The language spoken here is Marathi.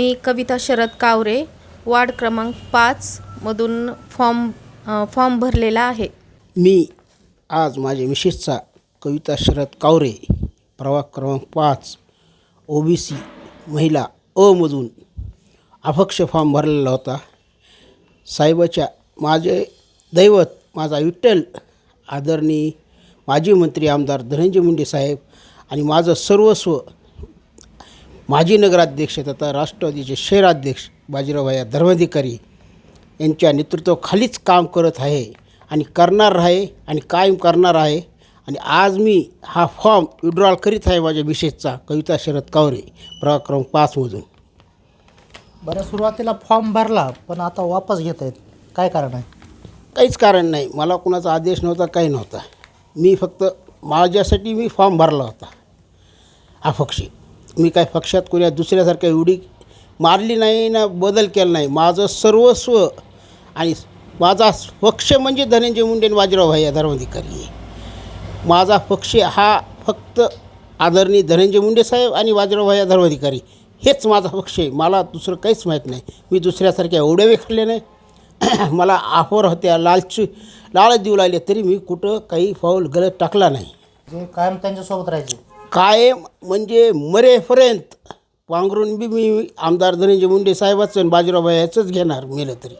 मी कविता शरद कावरे वार्ड क्रमांक पाचमधून फॉर्म फॉर्म भरलेला आहे. मी आज माझ्या मिसेसचा कविता शरद कावरे प्रभाग क्रमांक पाच ओ बी सी महिला अमधून अपक्ष फॉर्म भरलेला होता. साहेबाच्या माझे दैवत माझा विठ्ठल आदरणीय माजी मंत्री आमदार धनंजय मुंडे साहेब आणि माझं सर्वस्व माजी नगराध्यक्ष तथा राष्ट्रवादीचे शहराध्यक्ष बाजीरावभाया धर्माधिकारी यांच्या नेतृत्वाखालीच काम करत आहे आणि करणार आहे आणि कायम करणार आहे. आणि आज मी हा फॉर्म विड्रॉल करीत आहे माझ्या मिसेसचा कविता शरद कावरे प्रभाग क्रमांक पाचमधून बरं सुरुवातीला फॉर्म भरला पण आता वापस घेत आहेत काय कारण आहे? काहीच कारण नाही. मला कुणाचा आदेश नव्हता काही नव्हता. मी फक्त माझ्यासाठी मी फॉर्म भरला होता. अपक्षी मी काय पक्षात कोण्या दुसऱ्यासारख्या उडी मारली नाही ना बदल केला नाही. माझं सर्वस्व आणि माझा पक्ष म्हणजे धनंजय मुंडे आणि बाजीराव भाई या धर्माधिकारी माझा पक्ष हा फक्त आदरणीय धनंजय मुंडे साहेब आणि बाजीराव भाई धर्माधिकारी. हेच माझा पक्ष आहे. मला दुसरं काहीच माहीत नाही. मी दुसऱ्यासारख्या उड्यावे खाल्ले नाही. मला ऑफर होत्या लालच लालच देऊ लागले तरी मी कुठं काही फाऊल गलत टाकला नाही. जे कायम त्यांच्यासोबत राहायचे. कायम म्हणजे मरेपर्यंत. पांघरून बी मी आमदार धनंजय मुंडे साहेबाचं आणि बाजीराव याचंच घेणार मेलं तरी.